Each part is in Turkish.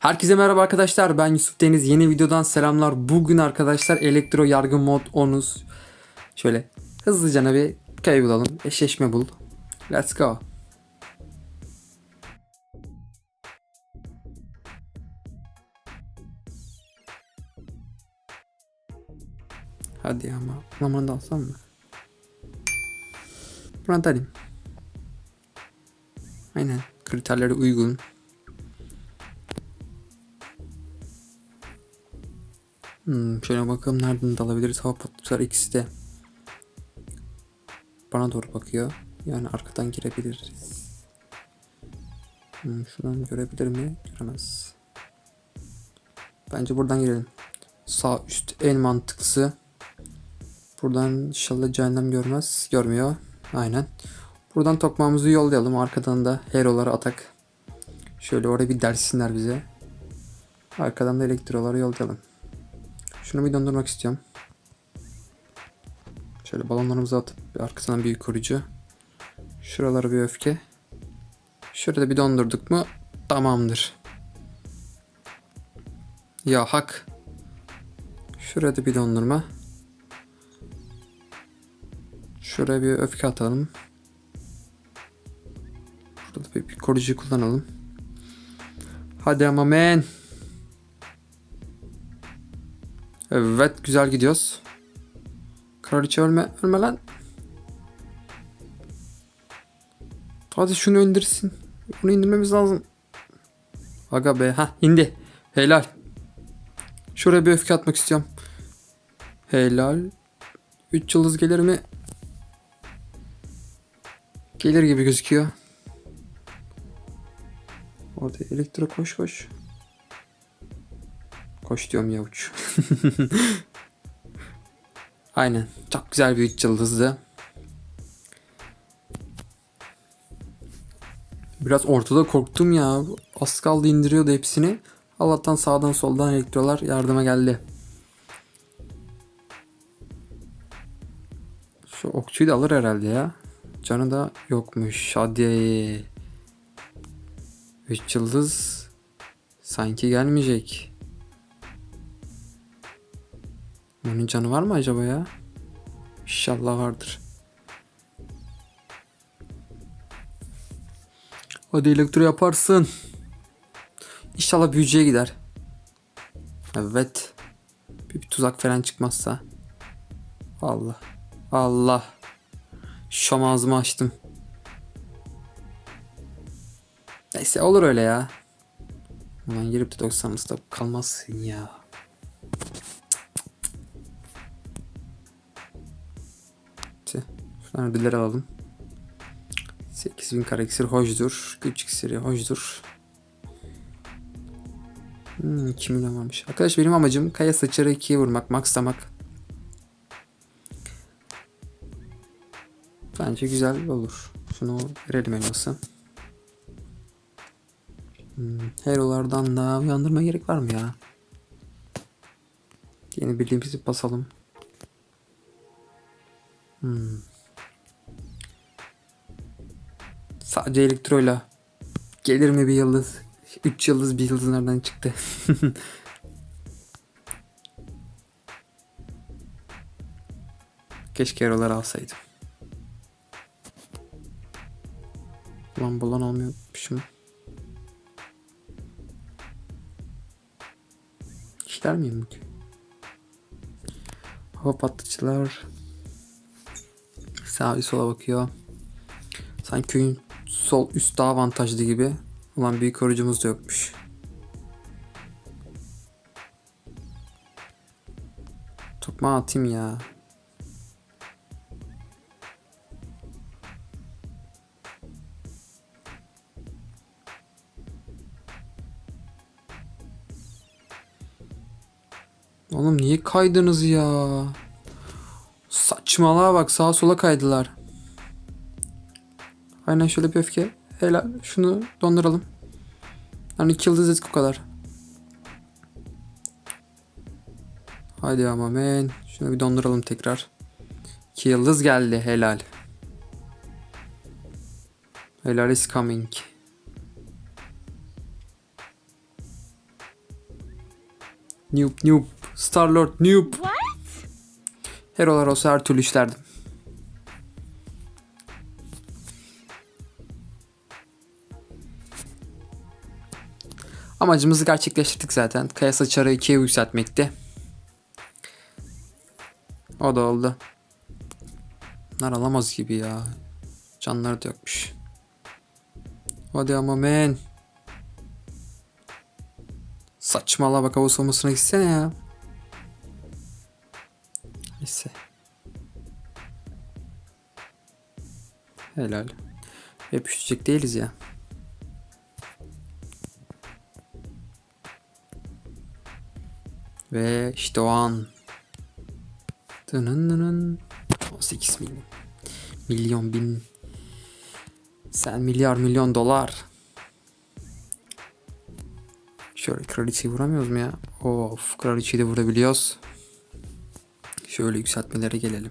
Herkese merhaba arkadaşlar ben Yusuf Deniz yeni videodan selamlar. Bugün arkadaşlar elektro yargı mod 10'uz. Şöyle hızlıca bir kayı bulalım. Eşleşme bul. Let's go. Hadi ama Aman da alsam mı? Buna da alayım. Aynen kriterlere uygun. Hmm, şöyle bakalım nereden dalabiliriz. Hava patlıklar ikisi de bana doğru bakıyor. Yani arkadan girebiliriz. Hmm, şuradan görebilir mi? Göremez. Bence buradan girelim. Sağ üst en mantıklısı. Buradan inşallah cehennem görmez. Görmüyor. Aynen. Buradan tokmağımızı yollayalım. Arkadan da heroları atak. Şöyle oraya bir dersinler bize. Arkadan da elektroları yollayalım. Şunu bir dondurmak istiyorum. Şöyle balonlarımızı atıp arkasından bir koruyucu. Şuralara bir öfke. Şurada bir dondurduk mu tamamdır. Ya hak. Şurada bir dondurma. Şuraya bir öfke atalım. Burada bir, bir koruyucu kullanalım. Hadi ama men. Evet güzel gidiyoruz. Kraliçe ölme, ölme lan. Hadi şunu indirsin. Bunu indirmemiz lazım. Aga be ha indi. Helal. Şuraya bir öfke atmak istiyorum. Helal. 3 yıldız gelir mi? Gelir gibi gözüküyor. Orada elektro koş koş. Koş diyorum ya uç. Aynen. Çok güzel bir 3 yıldızdı. Biraz ortada korktum ya. Az kaldı indiriyordu hepsini. Allah'tan sağdan soldan elektrolar yardıma geldi. Şu okçuyu da alır herhalde ya. Canı da yokmuş. Hadi. 3 yıldız sanki gelmeyecek. Bunun canı var mı acaba ya? İnşallah vardır. Hadi elektro yaparsın. İnşallah büyücüye gider. Evet. Bir, bir tuzak falan çıkmazsa. Allah. Allah. Şam ağzımı açtım. Neyse olur öyle ya. Ulan girip de 90'lısı da kalmazsın ya. Ödülleri alalım. 8000 kara iksir hoşdur. Güç iksiri hoşdur. Hmm, 2 milyon varmış. Arkadaş benim amacım kaya saçarı 2'ye vurmak, maxlamak. Bence güzel olur. Şunu verelim elması. Hmm, herolardan da uyandırma gerek var mı ya? Yeni bildiğimizi basalım. Hmm. Sadece elektroyla gelir mi bir yıldız? 3 yıldız bir yıldız nereden çıktı? Keşke heroları alsaydım. Ulan bulan almıyormuşum. İşler miyim bugün? Hava patlıcılar Sağ sola bakıyor. Sanki köyün sol üst daha avantajlı gibi. Ulan büyük koruyucumuz da yokmuş. Tokma atayım ya. Oğlum niye kaydınız ya? Saçmalığa bak sağa sola kaydılar. Aynen şöyle bir öfke. Helal. Şunu donduralım. Yani iki yıldız o kadar. Haydi ama men. Şunu bir donduralım tekrar. İki yıldız geldi. Helal. Helal is coming. Noob noob. Starlord noob. What? Herolar olsa her türlü işlerdim. Amacımızı gerçekleştirdik zaten. Kaya saçarı ikiye yükseltmekti. O da oldu. Bunlar alamaz gibi ya. Canları da yokmuş. Hadi ama men. Saçmalama bak hava soğumasına gitsene ya. Neyse. Helal. Hep üşütecek değiliz ya. Ve işte o an. Dınınının. 18 milyon. Milyon bin. Sen milyar milyon dolar. Şöyle kraliçeyi vuramıyoruz mu ya? Of kraliçeyi de vurabiliyoruz. Şöyle yükseltmelere gelelim.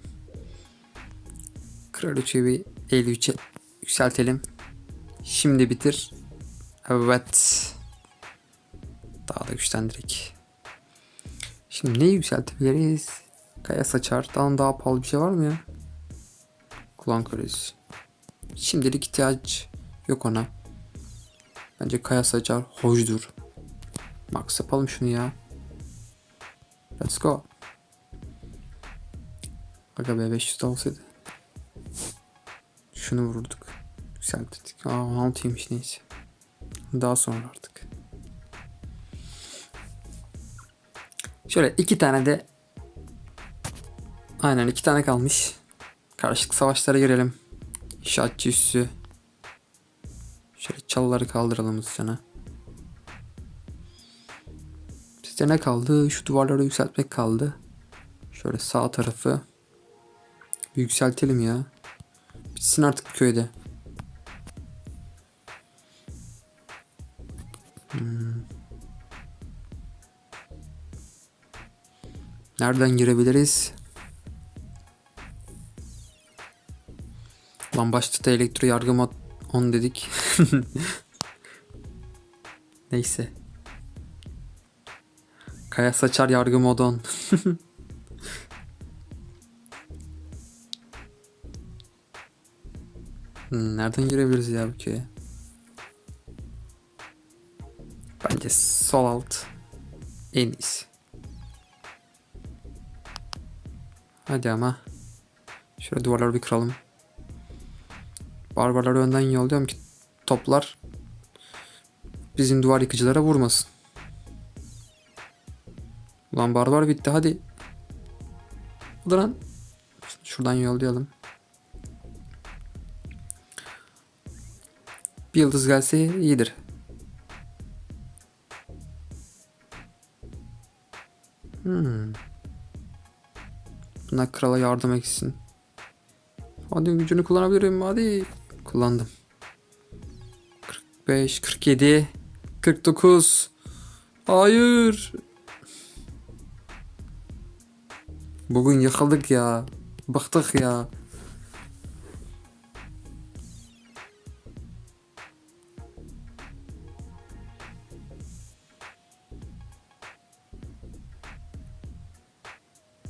Kraliçeyi bir 53'e yükseltelim. Şimdi bitir. Evet. Daha da güçlendirek. Şimdi neyi yükseltebiliriz? Kaya saçar. Daha daha pahalı bir şey var mı ya? Kulağın kölesi. Şimdilik ihtiyaç yok ona. Bence kaya saçar hoşdur. Max yapalım şunu ya. Let's go. Aga be 500 de olsaydı. Şunu vurduk. Yükselttik. Aa 16'ymış neyse. Daha sonra artık. Şöyle iki tane de Aynen iki tane kalmış. Karşılık savaşlara girelim. İnşaatçı üssü. Şöyle çalıları kaldıralım hızlıca. Bizde ne kaldı? Şu duvarları yükseltmek kaldı. Şöyle sağ tarafı. Yükseltelim ya. Bitsin artık köyde. Nereden girebiliriz? Lan başta da elektro yargı mod 10 dedik. Neyse. Kaya saçar yargı mod 10. Hmm, Nereden girebiliriz ya bu köye? Bence sol alt en iyisi. Hadi ama. Şöyle duvarları bir kıralım. Barbarları önden yolluyorum ki toplar bizim duvar yıkıcılara vurmasın. Ulan barbar bitti hadi. Hadi lan. Şuradan yollayalım. Bir yıldız gelse iyidir. Hmm. Buna krala yardım etsin. Hadi gücünü kullanabilirim hadi. Kullandım. 45, 47, 49. Hayır. Bugün yıkıldık ya. Bıktık ya.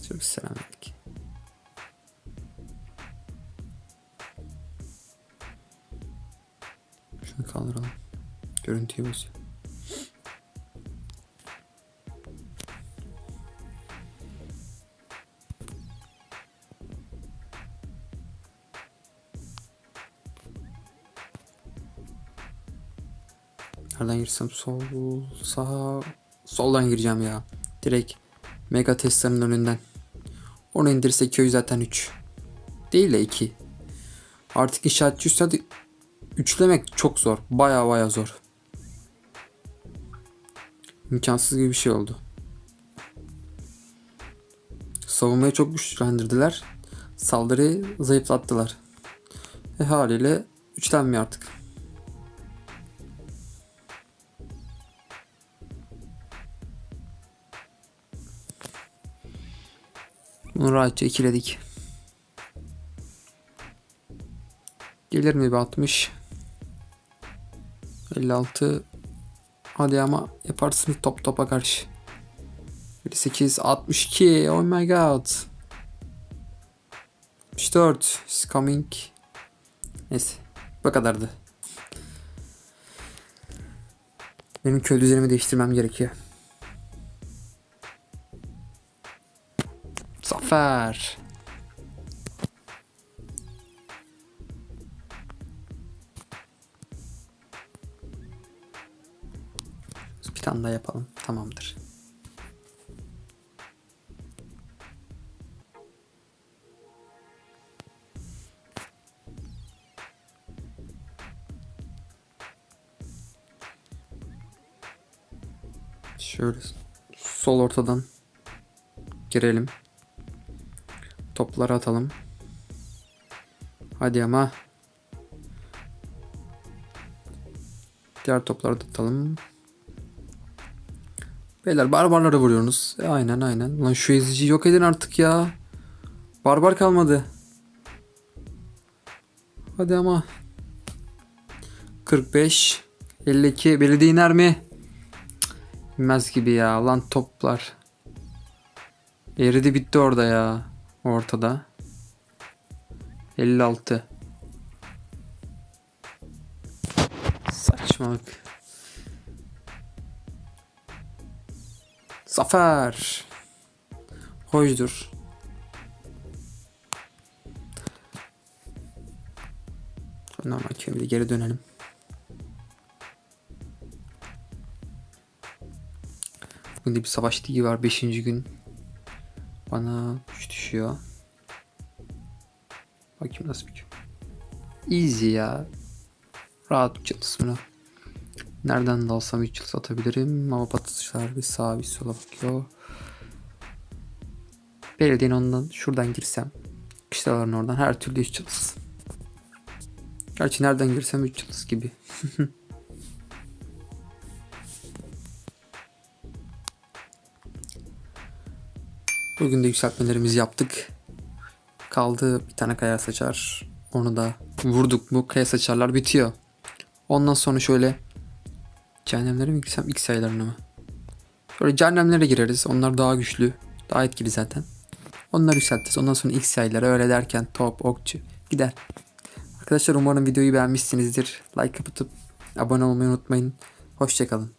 Çok selamünaleyküm. Şunu kaldıralım. Görüntüyü bozuyor. Nereden girsem sol sağ soldan gireceğim ya. Direkt Mega Tesla'nın önünden. Onu indirse köy zaten 3. Değil de 2. Artık inşaatçı üstad üçlemek çok zor. Baya baya zor. İmkansız gibi bir şey oldu. Savunmayı çok güçlendirdiler. Saldırıyı zayıflattılar. E haliyle üçlenmiyor artık. Bunu rahatça ikiledik. Gelir mi bir 60? 56 Hadi ama yaparsın top topa karşı. 58 62 oh my god 64 is coming Neyse bu kadardı. Benim köy düzenimi değiştirmem gerekiyor. Zafer. Bir tane daha yapalım. Tamamdır. Şöyle sol ortadan girelim. Topları atalım. Hadi ama. Diğer topları da atalım. Beyler barbarları vuruyorsunuz. E, aynen aynen. Lan şu ezici yok edin artık ya. Barbar kalmadı. Hadi ama. 45 52 belediye iner mi? İnmez gibi ya. Lan toplar. Eridi bitti orada ya. Ortada. 56. Saçmalık. Zafer. Hoşdur. Normal köyümüze geri dönelim. Bugün de bir savaş ligi var 5. gün. Bana güç düşüyor. Bakayım nasıl bir. Easy ya. Rahat bir çatısını. Nereden de alsam 3 yıl satabilirim. Ama batışlar bir sağa bir sola bakıyor. Belediyenin ondan şuradan girsem. Kışlaların oradan her türlü 3 yıldız. Gerçi nereden girsem 3 yıldız gibi. Bugün de yükseltmelerimizi yaptık. Kaldı bir tane kaya saçar. Onu da vurduk mu kaya saçarlar bitiyor. Ondan sonra şöyle cehennemlere mi gitsem ilk sayılarına mı? Şöyle cehennemlere gireriz. Onlar daha güçlü. Daha etkili zaten. Onları yükselteceğiz. Ondan sonra ilk sayılara öyle derken top, okçu gider. Arkadaşlar umarım videoyu beğenmişsinizdir. Like kapatıp abone olmayı unutmayın. Hoşçakalın.